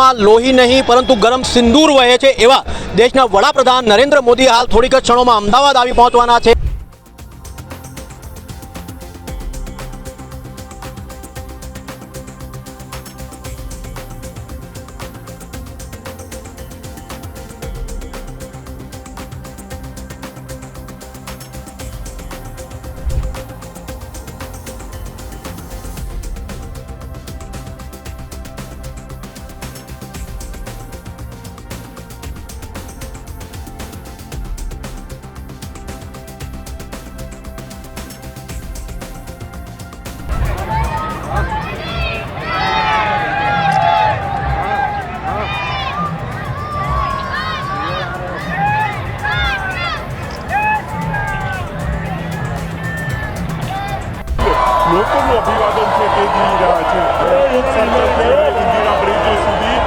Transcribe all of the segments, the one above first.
માં લોહી નહીં, પરંતુ ગરમ સિંદૂર વહે છે એવા દેશના વડાપ્રધાન નરેન્દ્ર મોદી હાલ થોડીક જ ક્ષણોમાં અમદાવાદ આવી પહોંચવાના છે. લોકોનું અભિવાદન છે તે જોઈ રહ્યા છે એક સાથે ઇન્દિરા બ્રિજ સુધી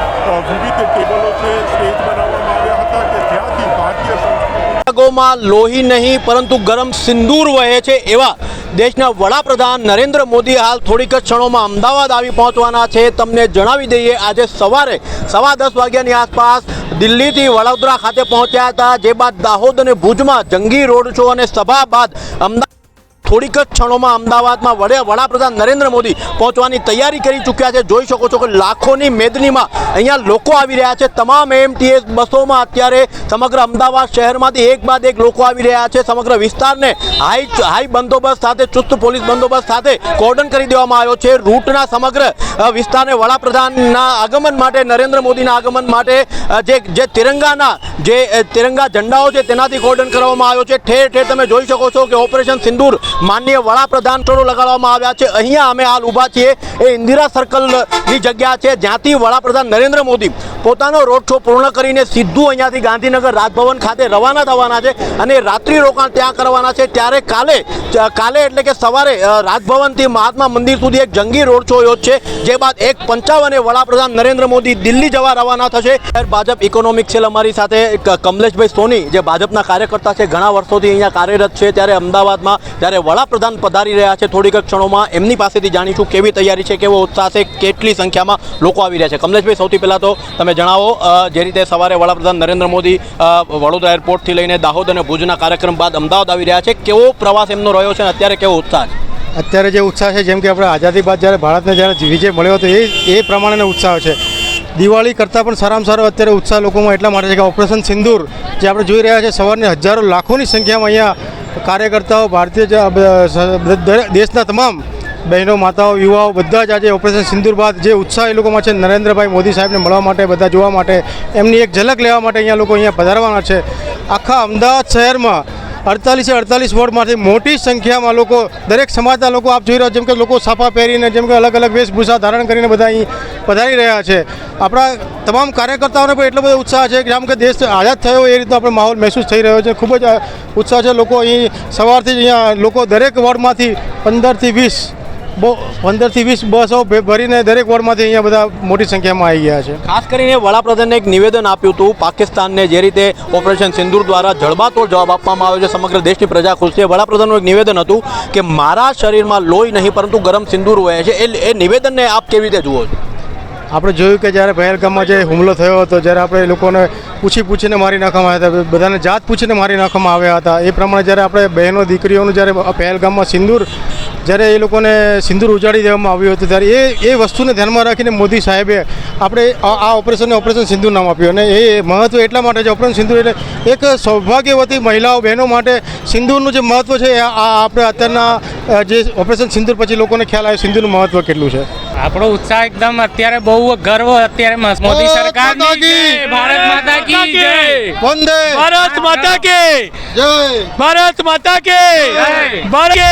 વિવિધ ટેબલો છે સ્ટેજ બનાવવામાં આવ્યા હતા કે જ્યાંથી ભારતીય સંસ્કૃતિ માં લોહી નહીં, પરંતુ ગરમ સિંદૂર વહે છે એવા દેશના વડાપ્રધાન નરેન્દ્ર મોદી હાલ થોડીક જ ક્ષણોમાં અમદાવાદ આવી પહોંચવાના છે. તમને જણાવી દઈએ, આજે સવારે સવા દસ વાગ્યાની આસપાસ દિલ્હીથી વડોદરા ખાતે પહોંચ્યા હતા. જે બાદ દાહોદ અને ભુજમાં જંગી રોડ શો અને સભા બાદ અમદાવાદ થોડીક જ ક્ષણોમાં અમદાવાદમાં વડે વડાપ્રધાન નરેન્દ્ર મોદી પહોંચવાની તૈયારી કરી ચૂક્યા છે. જોઈ શકો છો કે લાખોની મેદનીમાં અહીંયા લોકો આવી રહ્યા છે. તમામ એમટીએસ બસોમાં અત્યારે સમગ્ર અમદાવાદ શહેરમાંથી એક બાદ એક લોકો આવી રહ્યા છે. સમગ્ર વિસ્તારને હાઈ હાઈ બંદોબસ્ત સાથે, ચુસ્ત પોલીસ બંદોબસ્ત સાથે કોર્ડન કરી દેવામાં આવ્યો છે. રૂટના સમગ્ર વિસ્તારને વડાપ્રધાનના આગમન માટે, નરેન્દ્ર મોદીના આગમન માટે જે જે તિરંગાના, જે તિરંગા ઝંડાઓ છે તેનાથી કોર્ડન કરવામાં આવ્યો છે. ઠેર ઠેર તમે જોઈ શકો છો કે ઓપરેશન સિંદૂર માનનીય વડાપ્રધાન સ્ટોરો લગાડવામાં આવ્યા છે. અહીંયા અમે હાલ ઊભા છીએ. એ ઇન્દિરા સર્કલની જગ્યા છે. જ્યાંથી વડાપ્રધાન નરેન્દ્ર મોદી પોતાનો રોડ શો પૂર્ણ કરીને સીધું અહીંયાથી ગાંધીનગર રાજભવન ખાતે રવાના થવાના છે અને રાત્રિ રોકાણ ત્યાં કરવાના છે. ત્યારે કાલે કાલે એટલે કે સવારે રાજભવનથી મહાત્મા મંદિર સુધી એક જંગી રોડ શો યોજશે જે બાદ એક પંચાવને વડાપ્રધાન નરેન્દ્ર મોદી દિલ્હી જવા રવાના થશે. ભાજપ ઇકોનોમિક સેલ અમારી સાથે કમલેશભાઈ સોની, જે ભાજપના કાર્યકર્તા છે, ઘણા વર્ષોથી અહીંયા કાર્યરત છે. ત્યારે અમદાવાદમાં જ્યારે વડાપ્રધાન પધારી રહ્યા છે. થોડીક ક્ષણોમાં એમની પાસેથી જાણીશું કેવી તૈયારી છે, કેવો ઉત્સાહ છે, કેટલી સંખ્યામાં લોકો આવી રહ્યા છે. કમલેશભાઈ, સૌથી પહેલાં તો તમે જણાવો જે રીતે સવારે વડાપ્રધાન નરેન્દ્ર મોદી વડોદરા એરપોર્ટથી લઈને દાહોદ અને ભુજના કાર્યક્રમ બાદ અમદાવાદ આવી રહ્યા છે. કેવો પ્રવાસ એમનો રહ્યો છે અને અત્યારે કેવો ઉત્સાહ છે? અત્યારે જે ઉત્સાહ છે, જેમ કે આપણે આઝાદી બાદ જ્યારે ભારતને જ્યારે વિજય મળ્યો હતો, એ એ પ્રમાણેનો ઉત્સાહ છે. દિવાળી કરતાં પણ સારામાં સારો અત્યારે ઉત્સાહ લોકોમાં એટલા માટે છે કે ઓપરેશન સિંદૂર જે આપણે જોઈ રહ્યા છે, સવારની હજારો લાખોની સંખ્યામાં અહીંયા કાર્યકર્તાઓ, ભારતીય દેશના તમામ બહેનો, માતાઓ, યુવાઓ બધા જ આજે ઓપરેશન સિંદુર બાદ જે ઉત્સાહ એ લોકોમાં છે, નરેન્દ્રભાઈ મોદી સાહેબને મળવા માટે, બધા જોવા માટે, એમની એક ઝલક લેવા માટે અહીંયા લોકો અહીંયા પધારવાના છે. આખા અમદાવાદ શહેરમાં અડતાલીસે અડતાલીસ વોર્ડમાંથી મોટી સંખ્યામાં લોકો, દરેક સમાજના લોકો આપ જોઈ રહ્યા જેમ કે લોકો સાફા પહેરીને, જેમ કે અલગ અલગ વેશભૂષા ધારણ કરીને બધા અહીં પધારી રહ્યા છે. આપણા તમામ કાર્યકર્તાઓને પણ એટલો બધો ઉત્સાહ છે કે જેમ કે દેશ આઝાદ થયો એ રીતનો આપણે માહોલ મહેસૂસ થઈ રહ્યો છે. ખૂબ જ ઉત્સાહ છે લોકો અહીં સવારથી અહીંયા લોકો દરેક વોર્ડમાંથી પંદરથી વીસ બહુ પંદરથી વીસ બસો ભરીને દરેક વોર્ડમાંથી અહીંયા બધા મોટી સંખ્યામાં આવી ગયા છે. ખાસ કરીને વડાપ્રધાને એક નિવેદન આપ્યું હતું પાકિસ્તાનને જે રીતે ઓપરેશન સિંદૂર દ્વારા જડબાતોડ જવાબ આપવામાં આવ્યો છે સમગ્ર દેશની પ્રજા ખુશ છે. વડાપ્રધાનનું એક નિવેદન હતું કે મારા શરીરમાં લોહી નહીં પરંતુ ગરમ સિંદૂર વહે છે. એ એ નિવેદનને આપ કેવી રીતે જુઓ છો? આપણે જોયું કે જ્યારે પહેલગામમાં જે હુમલો થયો હતો જ્યારે આપણે એ લોકોને પૂછી પૂછીને મારી નાખવામાં આવ્યા હતા બધાને જાત પૂછીને મારી નાખવામાં આવ્યા હતા. એ પ્રમાણે જ્યારે આપણે બહેનો દીકરીઓનું જ્યારે પહેલગામમાં સિંદૂર જ્યારે એ લોકોને સિંદૂર ઉજાડી દેવામાં આવ્યું હતું, ત્યારે એ એ વસ્તુને ધ્યાનમાં રાખીને મોદી સાહેબે આપણે આ ઓપરેશનને ઓપરેશન સિંધુ નામ આપ્યું અને એ મહત્ત્વ એટલા માટે છે, ઓપરેશન સિંધુ એટલે એક સૌભાગ્યવતી મહિલાઓ બહેનો માટે સિંદૂરનું જે મહત્ત્વ છે આ આપણે અત્યારના જે ઓપરેશન સિંદૂર પછી લોકોને ખ્યાલ આવ્યો, સિંદૂરનું મહત્ત્વ કેટલું છે? આપણો ઉત્સાહ એકદમ અત્યારે બહુ ગર્વ અત્યારે મોદી સરકાર ભારત માતા કી જય. વંદે. ભારત માતા કે જય. ભારત માતા કે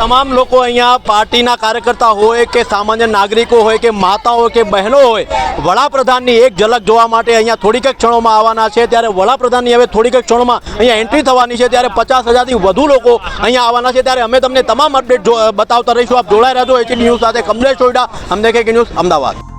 તમામ લોકો અહીંયા પાર્ટીના કાર્યકર્તા હોય કે સામાન્ય નાગરિકો હોય કે માતાઓ કે બહેનો હોય વડાપ્રધાનની એક ઝલક જોવા માટે અહીંયા થોડીક ક્ષણોમાં આવવાના છે. ત્યારે વડાપ્રધાનની હવે થોડીક ક્ષણોમાં અહીંયા એન્ટ્રી થવાની છે. ત્યારે પચાસ હજારથી વધુ લોકો અહીંયા આવવાના છે. ત્યારે અમે તમને તમામ અપડેટ બતાવતા રહીશું. આપ જોડાઈ રહેજો. એચડી ન્યૂઝ સાથે કમલેશ ચોઈડા અમને કે ન્યૂઝ અમદાવાદ.